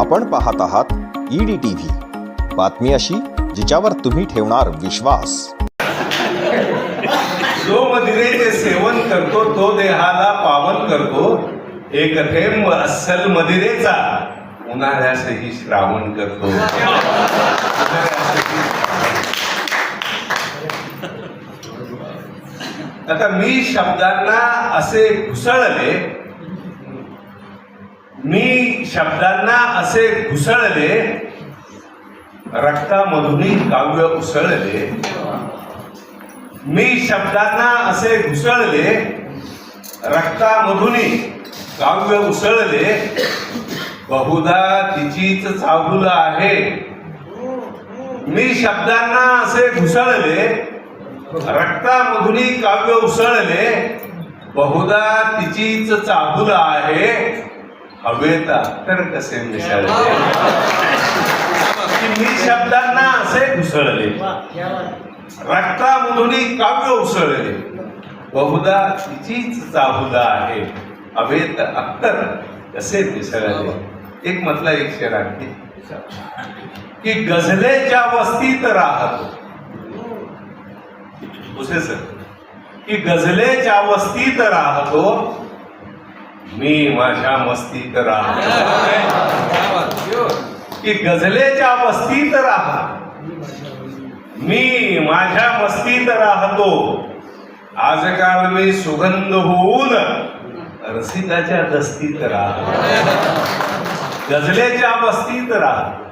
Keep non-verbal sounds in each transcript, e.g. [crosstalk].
आपण पाहत आहात ईडी टी व्ही बातमी अशी जिच्यावर तुम्ही ठेवणार विश्वास. जो मदिरेचे सेवन करतो तो देहाला पावन करतो. एक थेंब अस्सल मदिरेचा. उन्हाळ्यासही श्रावण करतो. आता मी शब्दांना असे घुसळले मी शब्दांना असे घुसळले रक्तामधूनही काव्य उसळले. मी शब्दांना असे घुसळले रक्तामधूनही काव्य उसळले. बहुधा तिचीच चाहुल आहे. मी शब्दांना असे घुसळले रक्तामधूनही काव्य उसळले. बहुधा तिचीच चाहुल आहे. हवेत तर कसे मिसळले? की मी शब्दांना असे घुसळले. रक्तामधुनी काव्य उसळले. बहुधा तिचीच चाहुला आहे. हवेत अत्तर कसे मिसळले? एक म्हटलं एक शेर आणखी. की गझलेच्या वस्तीत राहतो. उसे सर. की गझलेच्या वस्तीत राहतो मी माझ्या मस्तीत राहतो. की गझलेच्या वस्तीत राहतो. मी माझ्या मस्तीत राहतो. आजकाल मी सुगंध होऊन रसिकाच्या दस्तीत राहतो. गझलेच्या मस्तीत राहतो.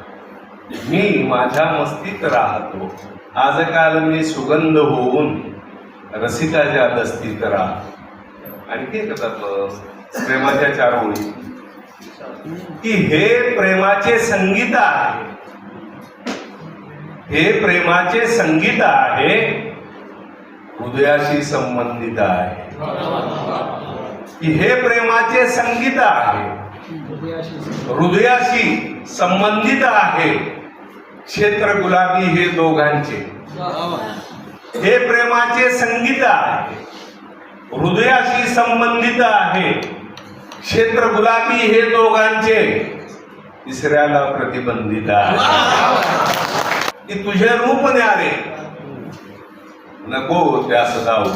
मी माझ्या मस्तीत राहतो. आजकाल मी सुगंध होऊन रसिकाच्या दस्तीत राहतो. आणखी एक येतात प्रेमाच्या चार ओळी की हे प्रेमाचे संगीत आहे. हे प्रेमाचे संगीत आहे. हृदयाशी संबंधित आहे. की हे प्रेमाचे संगीत आहे. हृदयाशी संबंधित आहे. क्षेत्र गुलाबी हे दोघांचे. हे प्रेमाचे संगीत आहे. हृदयाशी संबंधित आहे. क्षेत्र गुलाबी हे दोघांचे. तिसऱ्याला प्रतिबंधित आहे. की तुझे रूप न्यारे. नको त्यास दाऊ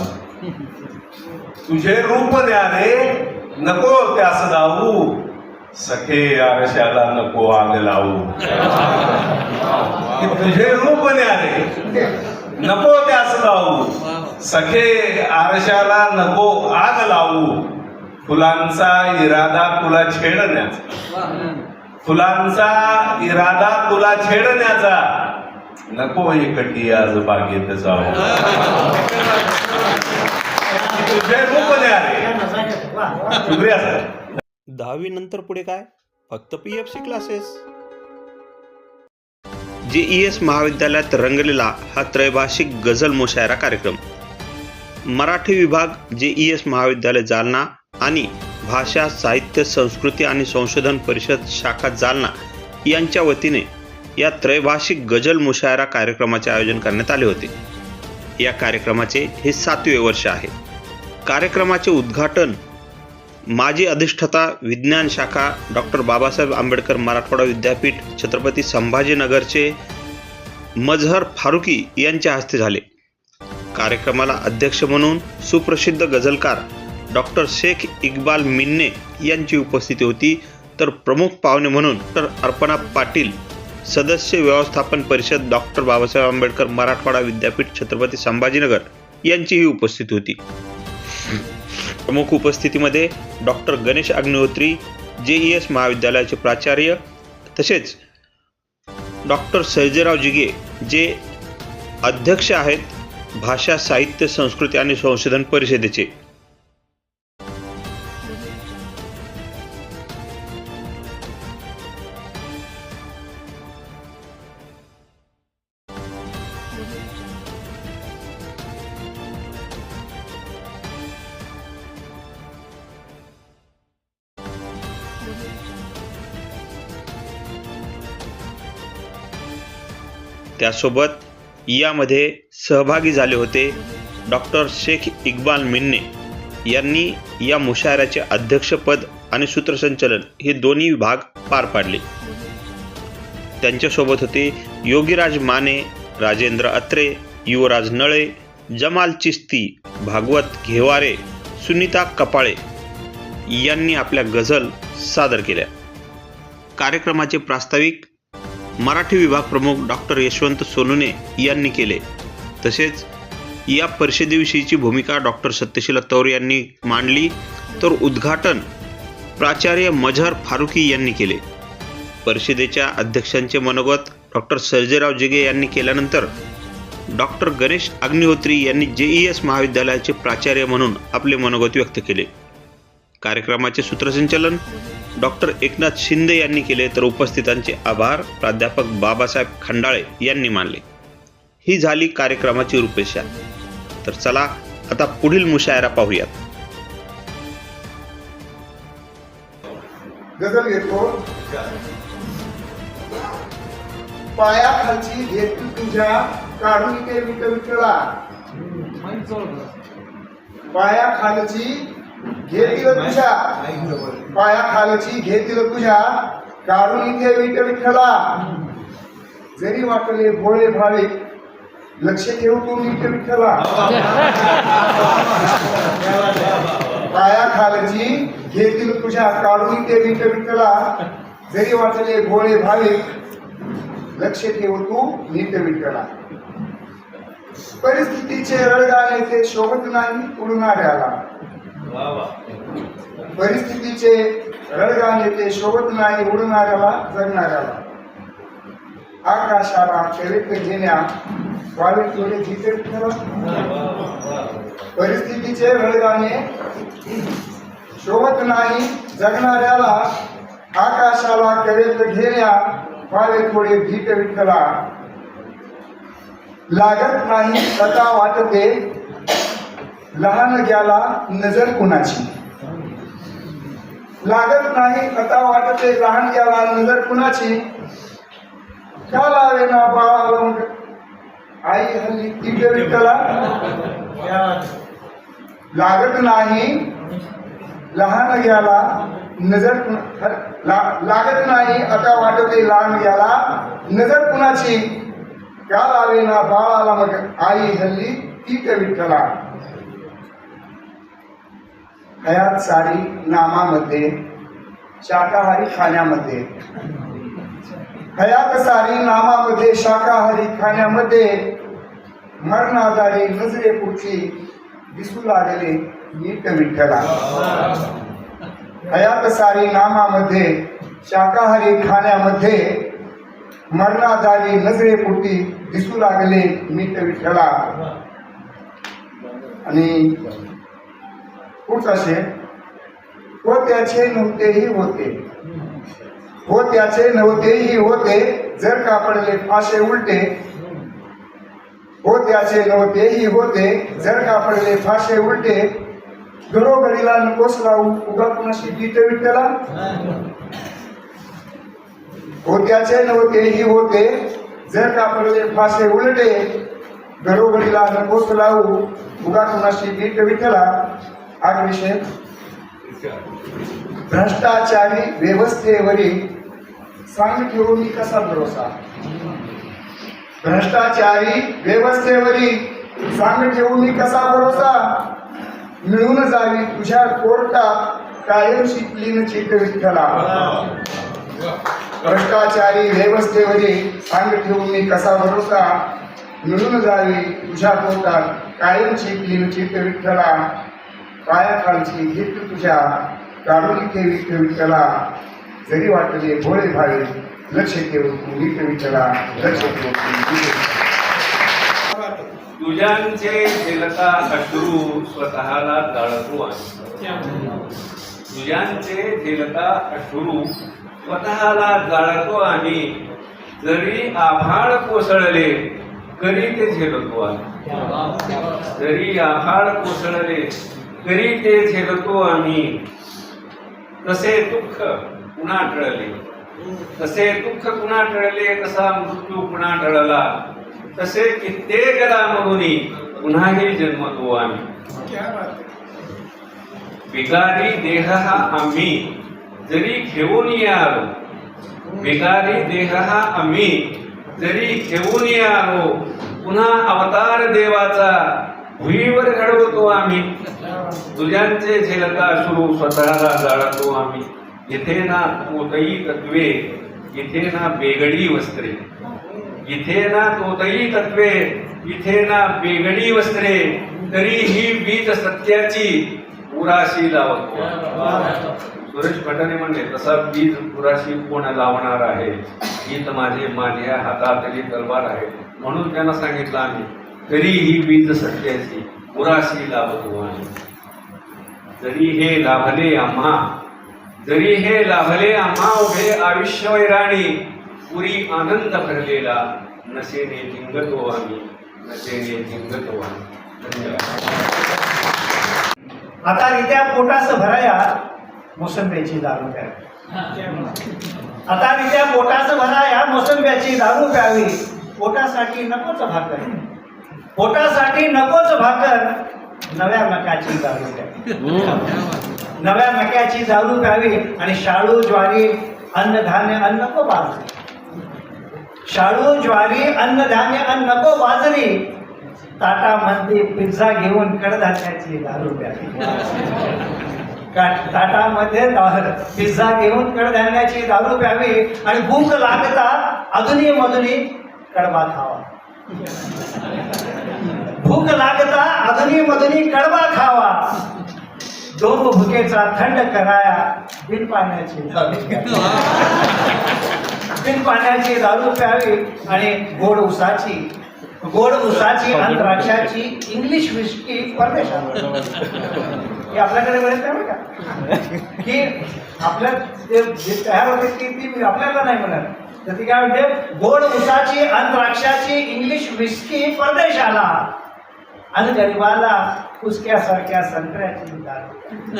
तुझे रूप न्यारे नको त्यास दाऊ सखे आरशाला नको आग लावू. की तुझे रूप न्यारे नको त्यास लावू सखे आरशाला नको आग लावू. फुलांचा इरादा तुला छेडण्याचा. फुलांचा इरादा तुला छेडण्याचा. नको एकटी आज बागेत जाऊ तुझे रूप दहावी नंतर पुढे काय? फक्त P F C classes JES महाविद्यालयात रंगलेला हा त्रैभाषिक गझल मुशायरा कार्यक्रम. मराठी विभाग जेईएस महाविद्यालय जालना आणि भाषा साहित्य संस्कृती आणि संशोधन परिषद शाखा जालना यांच्या वतीने या त्रैभाषिक गजल मुशायरा कार्यक्रमाचे आयोजन करण्यात आले होते. या कार्यक्रमाचे हे सातवे वर्ष आहे. कार्यक्रमाचे उद्घाटन माजी अधिष्ठाता विज्ञान शाखा डॉक्टर बाबासाहेब आंबेडकर मराठवाडा विद्यापीठ छत्रपती संभाजीनगरचे मजहर फारुकी यांच्या हस्ते झाले. कार्यक्रमाला अध्यक्ष म्हणून सुप्रसिद्ध गझलकार डॉक्टर शेख इक्बाल मिन्ने यांची उपस्थिती होती. तर प्रमुख पाहुणे म्हणून डॉक्टर अर्पणा पाटील सदस्य व्यवस्थापन परिषद डॉक्टर बाबासाहेब आंबेडकर मराठवाडा विद्यापीठ छत्रपती संभाजीनगर यांचीही उपस्थिती होती. प्रमुख उपस्थितीमध्ये डॉक्टर गणेश अग्निहोत्री जे ई एस महाविद्यालयाचे प्राचार्य तसेच डॉक्टर सर्जेराव जिगे जे अध्यक्ष आहेत भाषा साहित्य संस्कृती आणि संशोधन परिषदेचे. त्यासोबत यामध्ये सहभागी झाले होते डॉक्टर शेख इक्बाल मिन्ने यांनी या मुशायऱ्याचे अध्यक्षपद आणि सूत्रसंचलन हे दोन्ही विभाग पार पाडले. त्यांच्यासोबत होते योगीराज माने राजेंद्र अत्रे युवराज नळे जमाल चिस्ती भागवत घेवारे सुनीता कपाळे यांनी आपल्या गझल सादर केल्या. कार्यक्रमाचे प्रास्ताविक मराठी विभाग प्रमुख डॉक्टर यशवंत सोनुने यांनी केले. तसेच या परिषदेविषयीची भूमिका डॉक्टर सत्यशील तौर यांनी मांडली. तर उद्घाटन प्राचार्य मझहर फारुकी यांनी केले. परिषदेच्या अध्यक्षांचे मनोगत डॉक्टर सर्जेराव जिगे यांनी केल्यानंतर डॉक्टर गणेश अग्निहोत्री यांनी जेईएस महाविद्यालयाचे प्राचार्य म्हणून आपले मनोगत व्यक्त केले. कार्यक्रमाचे सूत्रसंचालन डॉक्टर एकनाथ शिंदे यांनी केले. तर उपस्थितांचे आभार. प्राध्यापक बाबासाहेब खंडाळे यांनी मानले. ही झाली कार्यक्रमाची रूपरेषा. तर चला आता पुढील मुशायरा पाहूयात. गजल घेतो. पायाखालची घेत तुझ्या काढून ते विट विठला घेतील तुझ्या पाया खालची घेतील तुझ्या काढून इथे विट विठ्ठला जरी वाटले भोळे भावे लक्ष ठेव तू विट पाया खालची घेतील तुझ्या काढून ते विट विठ्ठला जरी वाटले भोळे भावे लक्ष ठेव तू नीट विठ्ठला परिस्थितीचे रडगाणे ते शोभत नाही उडणाऱ्याला. परिस्थितीचे रडगाणे ते शोभत नाही उडणाऱ्याला जगणाऱ्याला. आकाशाला चरित्र घेण्या वावे थोडे जिथे परिस्थितीचे रडगाणे शोभत नाही जगणाऱ्याला. आकाशाला करेल घेण्या व्हावे थोडे भीत विठ्ठला. लागत नाही कथा वाटते. लहान ग्याला नजर कुणाची? लागत नाही कथा वाटते लहान ग्याला नजर कुणाची? का लावे ना बाळाला मग? आई हल्ली दिव्य विठ्ठला? लागत नाही लहान ग्याला नजर ला- लागत नाही आता वाटते लहान ग्याला नजर कुणाची? का लावे ना बाळाला मग? आई हल्ली तीत विठ्ठला. हयात सारी नामामध्ये शाकाहारी खाण्यामध्ये. हयात सारी नामामध्ये शाकाहारी खाण्यामध्ये. मरणादारी नजरे पुढची दिसू लागले नीट विठ्ठला हयात सारी नामामध्ये शाकाहारी खाण्यामध्ये. मरणादारी नजरे दिसू लागले नीट विठ्ठला आणि पुढचा असे व त्याचे नव्हतेही होते. व त्याचे नव्हतेही होते जर कापडले फासे उलटे. हो त्याचे नव्हतेही होते जर कापडले फासे उलटे. घरोघरीला नकोस लावू उगा कुणाशी गीत विठ्ठला. हो त्याचे नव्हतेही होते जर कापडले फासे उलटे. घरोघरीला नकोस लावू उगा कुणाशी गीत विठ्ठला. आठ विषय. भ्रष्टाचारी व्यवस्थेवरील सांग घेऊन मी कसा भरोसा? भ्रष्टाचारी व्यवस्थेवरील सांग घेऊन मी कसा भरोसा? मिळून जावी तुझ्या कोर्टात कायम शिकलीन चित विठ्ठला. भ्रष्टाचारी व्यवस्थेवरील सांग ठेवून मी कसा भरोसा? मिळून जावी तुझ्या कोर्टात कायम शिकलीन चित विठ्ठला. पायाखालची हित तुझ्या काढून ठेवी त्याला जरी वाटले भोळे भावे लक्ष ठेवून तू नीट विठ्ठला लक्ष ठेवून तुझ्यांचे झेलता अश्रू स्वतःला जाळतो तुझ्यांचे झेलता अश्रू स्वतःला जाळतो आणि जरी आभाळ कोसळले तरी ते झेलतो आम्ही. जरी आभाळ कोसळले तरी ते झेलतो आम्ही. तसे दुःख पुन्हा टळले तसे दुःख पुन्हा टळले तसा मृत्यू पुन्हा टळला तसे कित्येक म्हणून पुन्हाही जन्मतो आम्ही. विकारी देह हा आम्ही. जरी घेऊन आलो विकारी देह हा आम्ही. जरी घेऊन आलो पुन्हा अवतार देवाचा भुईवर घडवतो आम्ही. तुझ्यांचे झेलता सुरू स्वतःला जाळतो आम्ही. इथे ना तोतई तत्वे इथे ना बेगडी वस्त्रे. इथे ना तोतई तत्वे इथे ना बेगडी वस्त्रे. तरी ही बीज सत्याची उराशी लावतो. सुरेश भटाने म्हणले तसा बीज पुराशी कोण लावणार आहे? गीत माझे माझ्या हातातली तलवार आहे. म्हणून त्यांना सांगितलं आम्ही. तरी ही बीज सत्याची पुराशी लाभतो आम्ही. जरी हे लाभले आम्हा जरी हे लाभले आम्हा उभे आयुष्य वैराणी पुरी आनंद भरलेला नशेने जिंगतो आम्ही नशेने जिंगतो आम्ही. धन्यवाद. आता रित्या पोटास भराया मोसंब्याची दारू प्यावी. आता रित्या पोटास भराया मोसंब्याची दारू प्यावी. पोटासाठी नकोच भाकर. पोटासाठी नकोच भाकर. नव्या मकाची दारू प्यावी नव्या मक्याची दारू प्यावी आणि शाळू ज्वारी अन्नधान्य अन्न नको बाजरी. शाळू ज्वारी अन्नधान्य अन्न नको बाजरी. ताटामध्ये पिझ्झा घेऊन कडधान्याची दारू प्यावी ताटामध्ये पिझ्झा घेऊन कडधान्याची दारू प्यावी आणि भूक लागता अधुनी मधुनी कडबा खावा. भूक लागता अदनी मदनी कडवा खावा. दोन भुकेचा थंड कराया बिन पाण्याची बिन पाण्याची दारू प्यावी आणि गोड उसाची. गोड उसाची आणि द्राक्षाची इंग्लिश विस्की परदेशात हे आपल्याकडे मिळत नाही का? की आपल्या जे जे तयार होते ती ती आपल्याला नाही मिळत तर ती काय म्हणते? गोड उसाची आणि द्राक्षाची इंग्लिश विस्की परदेशाला. आणि गरीबाला कुसक्यासारख्या संत्र्याची दारू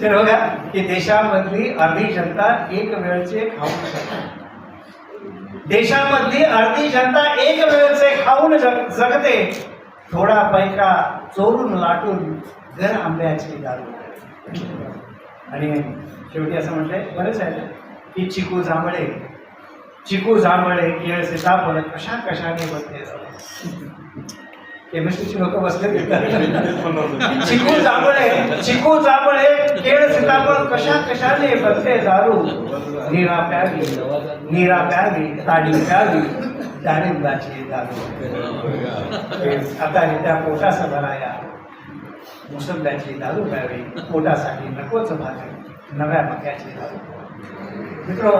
तर बघा की देशामधली अर्धी जनता एक वेळचे खाऊ शकते. देशामधली अर्धी जनता एक वेळचे खाऊन जग जगते. थोडा पैका चोरून लाटून घर आंब्याची दारू. आणि शेवटी असं म्हटलंय बरेच आहे. की चिकू जांभळे. चिकू जांभळे केळ सीताफळ कशा कशाने बनते? केमिस्ट्रीची लोक बसले चिकू जांभळे चिकू जांभळे केळ सीताफळ कशा कशाने बनते दारू? निरा प्यावी निरा प्यावी ताडी प्यावी डाळिंबाची दारू. आता त्या पोटास भराया. मुसंब्याची दारू प्यावी पोटासाठी नकोच भाकर नव्या मक्याची दारू. मित्र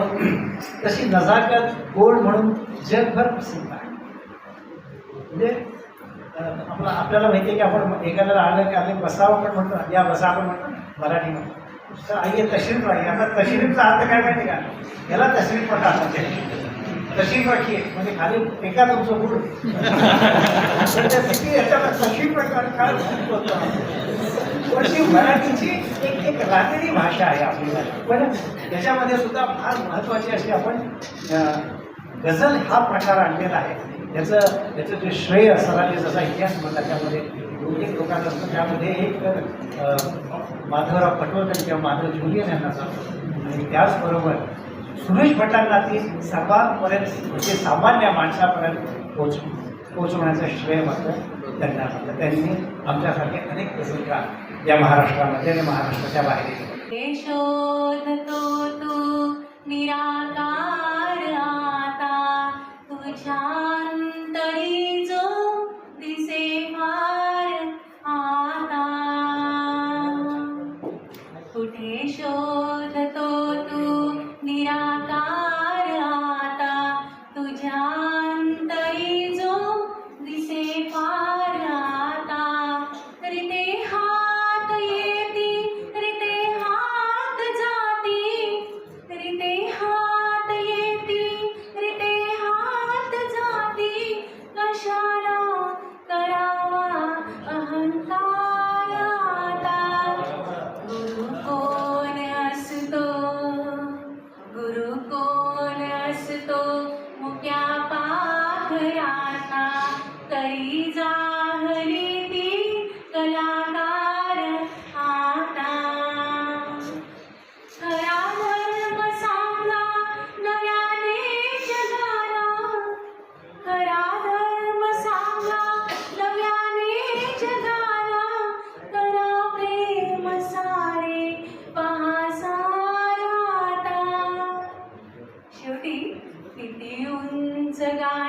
तशी नजाकत गोड म्हणून जगभर प्रसिद्ध आहे. म्हणजे आपला आपल्याला माहिती आहे की आपण एखाद्याला आलं की आपण बसावं आपण म्हणतो या बसा आपण म्हणतो मराठी म्हणतो. तर आई तशरीफ राही. आता तशरीफचा अर्थ काय माहिती का? याला तशरीफ प्रकार म्हणजे तशरीफ राखी म्हणजे खाली एका तुमचं गुड तर याच्याला तशरीफ प्रकार काय होतं? मराठीची एक भाषा आहे आपली. पण त्याच्यामध्ये सुद्धा फार महत्त्वाची अशी आपण गझल हा प्रकार आणलेला आहे. त्याचं त्याचं जे श्रेय सरांनी जसा इतिहास म्हणला त्यामध्ये दोन लोकांना असतं. त्यामध्ये एक माधवराव पटवर्धन किंवा माधव जुलियन यांना जातो आणि त्याचबरोबर सुरेश भटांना ती सर्वांपर्यंत म्हणजे सामान्य माणसापर्यंत पोच पोचवण्याचं श्रेय मात्र त्यांना त्यांनी आमच्यासारखे अनेक गझलकार या महाराष्ट्रामध्ये आणि महाराष्ट्राच्या बाहेर शोधतो तू निराकार आता तुझ्या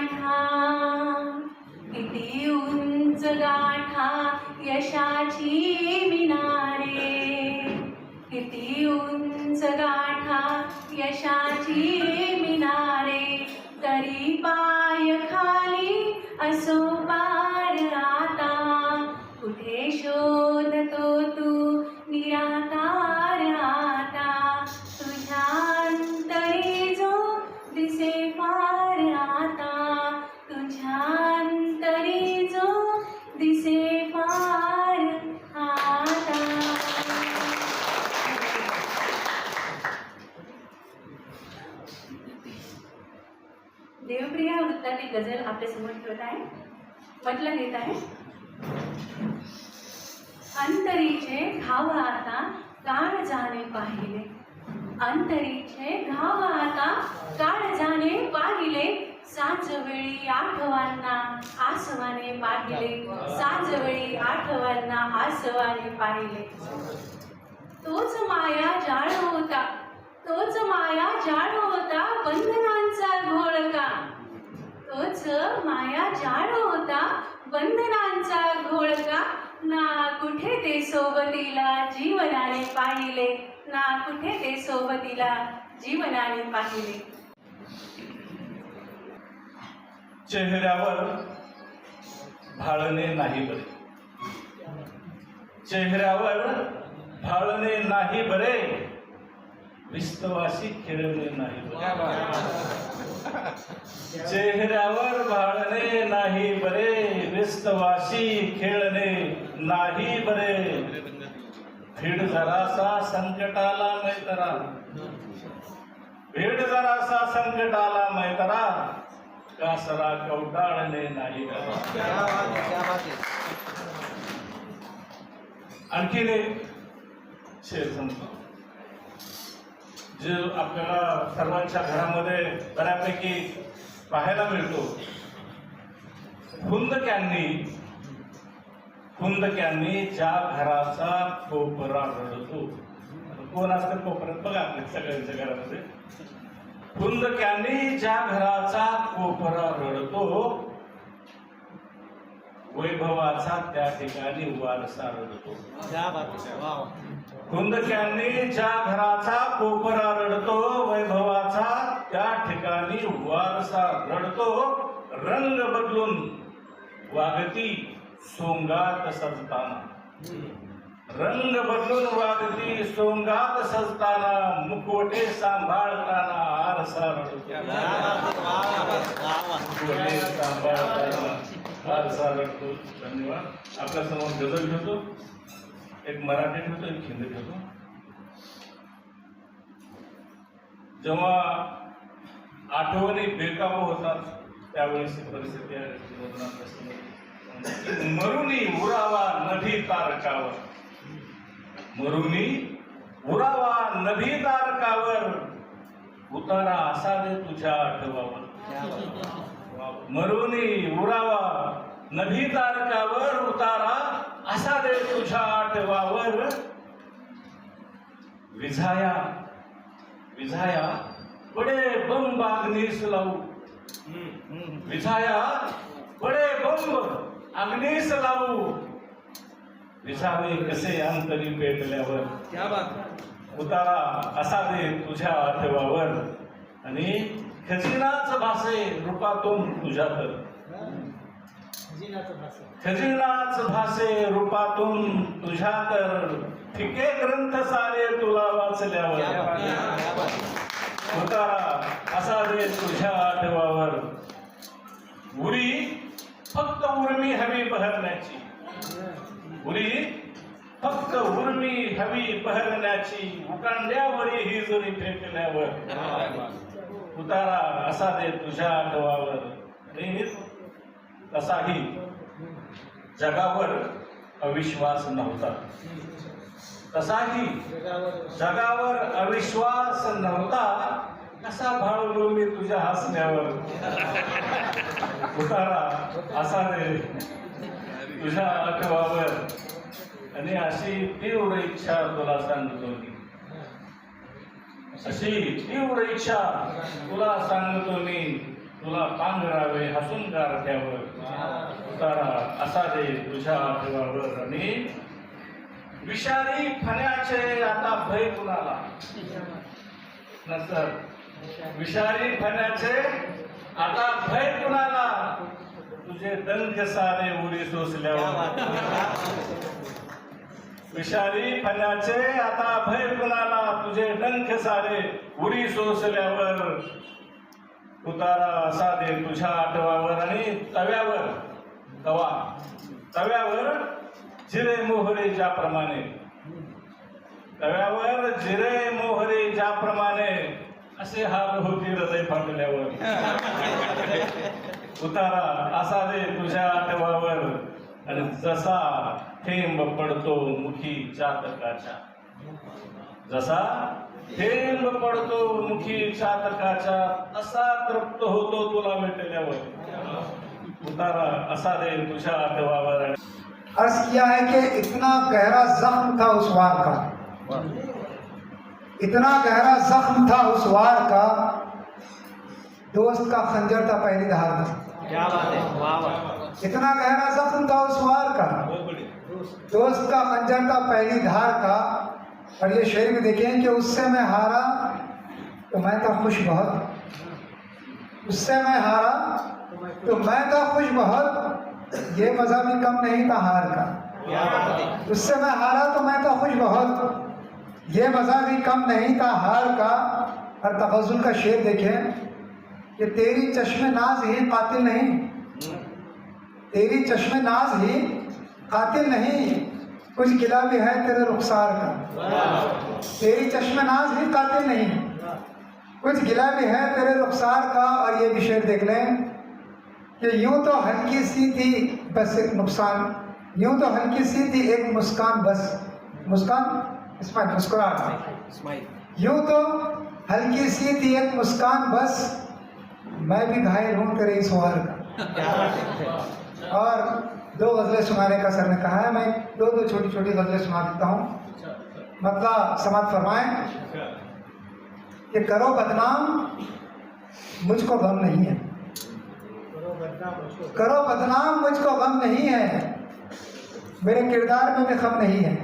गाठा. किती उंच गाठा यशाची मिनारे. किती उंच गाठा यशाची मिनारे. तरी पाय खाली असो. गझल आपल्यासमोर ठेवत आहे. म्हटलं घेत आहे. अंतरीचे घाव आता काळ जाणे पाहिले. अंतरीचे घाव आता काळ जाणे पाहिले. साज वेळी आठवांना आसवाने पाहिले. साज वेळी आठवांना आसवाने पाहिले. तोच माया जाळ होता. तोच माया जाळ होता. बंधनांचा घोळका तोच माया जाळ होता बंधनांचा घोळका ना कुठे ते सोबतीला जीवनाने पाहिले? ना कुठे ते सोबतीला जीवनाने पाहिले? चेहऱ्यावर भाळणे नाही बरे. चेहऱ्यावर भाळणे नाही बरे. विस्तवासी खेळणे नाही बरे. [laughs] चेहऱ्यावर बाळणे नाही बरे विस्तवासी खेळणे नाही बरे. भीड जरासा संकटाला मैतरा. भीड जरासा संकटाला मैतरा. कासरा कवटाळणे नाही आणखीन एक शेर सांगतो. जे आपल्याला सर्वांच्या घरामध्ये बऱ्यापैकी पाहायला मिळतो. हुंदक्यांनी हुंदक्यांनी ज्या घराचा कोपरा रडतो. कोण असतं कोपऱ्यात? बघा आपल्या सगळ्यांच्या घरामध्ये. हुंदक्यांनी ज्या घराचा कोपरा रडतो वैभवाचा त्या ठिकाणी वारसा रडतो. हुंदक्यांनी ज्या घराचा कोपरा रडतो वैभवाचा त्या ठिकाणी वारसा रडतो. रंग बदलून वागती सोंगात सजताना. रंग बदलून वागती सोंगात सजताना मुकोटे सांभाळताना आरसा रडतो. सांभाळताना आरसा रडतो. धन्यवाद. आपल्यासमोर गजल घेतो एक मराठी ठेवतो एक हिंदी ठेवतो जेव्हा आठवणी बेकाबू होतात त्यावेळेस परिस्थिती आहे. मरुनी उरावा नदी तारकावर. मरुनी उरावा नदी तारकावर. उतारा असा दे तुझ्या आठवावर. [laughs] मरुनी उरावा नदी तारकावर उतारा असा दे तुझ्या आठवावर विझाया विझाया बडे बम बागनीस लावू. विझाया बडे बंब अग्नीस लावू. विझावे कसे अंतरी पेटल्यावर. उतारा असा दे तुझ्या आठवावर. आणि खजिनाच भासे रूपातून तुझ्या तर खजिनाच भासे रूपातून तुझ्या तर फिके ग्रंथ सारे तुला वाचल्यावर. उतारा असा दे तुझ्या आठवावर. उरी फक्त उर्मी हवी बहरण्याची उरी फक्त उर्मी हवी बहरण्याची उकांड्यावरी ही जरी फेकल्यावर. उतारा असा दे तुझ्या आठवावर. आणि तसाही जगावर अविश्वास नव्हता. तसाही जगावर अविश्वास नव्हता. कसा भाळलो मी तुझ्या हसण्यावर? उतारा असा रे. तुझ्या आठवावर. आणि अशी तीव्र इच्छा तुला सांगतो मी. अशी तीव्र इच्छा तुला सांगतो मी. तुला पांघरावे हसून गारठ्यावर. उतारा. असा दे तुझ्या देवावर आणि विषारी फण्याचे आता भय कुणाला? नसर विषारी फण्याचे आता भय कुणाला? तुझे दंग सारे उडी सोसल्यावर. विषारी फण्याचे आता भय कुणाला? तुझे डंख सारे उरी सोसल्यावर. उतारा असा दे तुझ्या आठवावर आणि तव्यावर. तवा तव्यावर जिरे मोहरे ज्याप्रमाणे. तव्यावर जिरे मोहरे ज्याप्रमाणे. असे हाल होती हृदय फाटल्यावर. उतारा असा दे तुझ्या आठवावर. आणि जसा थेंब पडतो मुखी चातकाच्या. जसा थेंब पडतो मुखी चातकाच्या असा तृप्त होतो तुला भेटल्यावर. उतारा असा दे तुझ्या ठेवावर आणि अर्ज़ किया है कि इतना गहरा जख्म था उस वार का। इतना गहरा जख्म था उस वार का दोस्त का खंजर था पहली धार का क्या बात है? वाह वाह। इतना गहरा जख्म था उस वार का दोस्त का खंजर था पहली धार का और ये शेर में देखें कि उससे मैं हारा तो मैं था खुश बहुत। उससे मैं हारा तो मैं था खुश बहुत। ये मज़ा भी कम नहीं था हार का। उससे मैं हारा तो मैं तो खुश बहुत। ये मज़ा भी कम नहीं था हार का। और तफजुल का शेर देखें, कि तेरी चश्मे नाज ही, कातिल नहीं। तेरी चश्मे नाज ही, कातिल नहीं। कुछ गिला भी है तेरे रुखसार का। तेरी चश्मे नाज भी कातिल नहीं। कुछ गिला भी है तेरे रुखसार का और ये भी शेर देख लें कि यूँ तो हल्की सी थी बस एक नुकसान। यूँ तो हल्की सी थी एक मुस्कान बस। मुस्कान? इसमें मुस्कुराहट यूँ तो हल्की सी थी एक मुस्कान बस। मैं भी घायल हूँ तेरे इस वार का। और दो गज़लें सुनाने का सर ने कहा है मैं दो दो छोटी छोटी गज़लें सुना देता हूँ। मतलब समाज फरमाएँ। कि करो बदनाम मुझको गम नहीं है। करो बदनाम मुझको गम नहीं है। मेरे किरदार में भी गम नहीं है।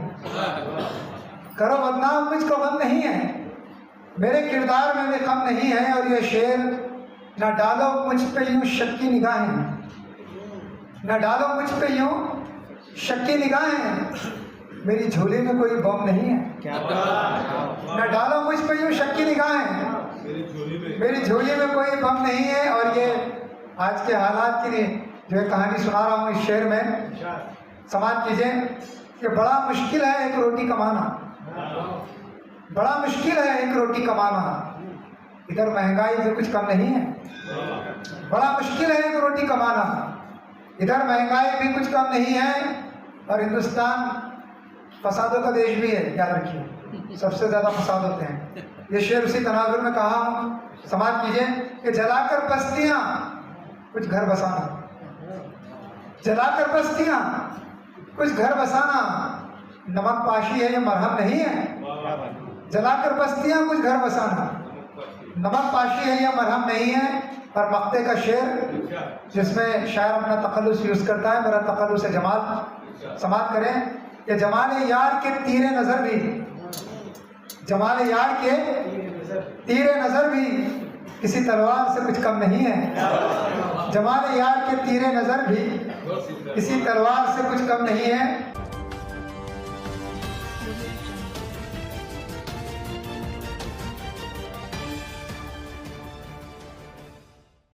करो बदनाम मुझको गम नहीं है। मेरे किरदार में भी गम नहीं है और ये शेर ना डालो मुझ पे यूँ शक की निगाहें। न डालो मुझ पे यूँ। शक्की निगाहें मेरी झोली में कोई बम नहीं है। क्या न डालो मुझ पे यूँ शक्की निगाहें मेरी झोली में। कोई बम नहीं है और ये आज के हालात की जो कहानी सुना रहा हूँ इस शेर में समाज कीजिए कि बड़ा मुश्किल है एक रोटी कमाना। बड़ा मुश्किल है एक रोटी कमाना। इधर महँगाई से कुछ कम नहीं है। बड़ा मुश्किल है एक रोटी कमाना। इधर महँगाई भी कुछ कम नहीं है, और हिंदुस्तान फसादों का देश भी है, याद रखिए। सबसे ज़्यादा फसाद होते हैं। ये शेर उसी तनाजुर में कहा हूँ, समाज कीजिए, कि जलाकर बस्तियाँ, कुछ घर बसाना। जलाकर बस्तियाँ, कुछ घर बसाना, नमक पाशी है ये मरहम नहीं है। जलाकर बस्तियाँ, कुछ घर बसाना। नमक पाशी है या मरहम नहीं है, पर मक्ते का शेर, जिसमें शायर अपना तखलुस यूज़ करता है, मेरा तखलुस जमाल समाप्त करें। कि जमाल यार के तीरे नज़र भी। जमाल यार के तीरे नज़र भी किसी तलवार से कुछ कम नहीं है। जमाल यार के तीरे नज़र भी किसी तलवार से कुछ कम नहीं है।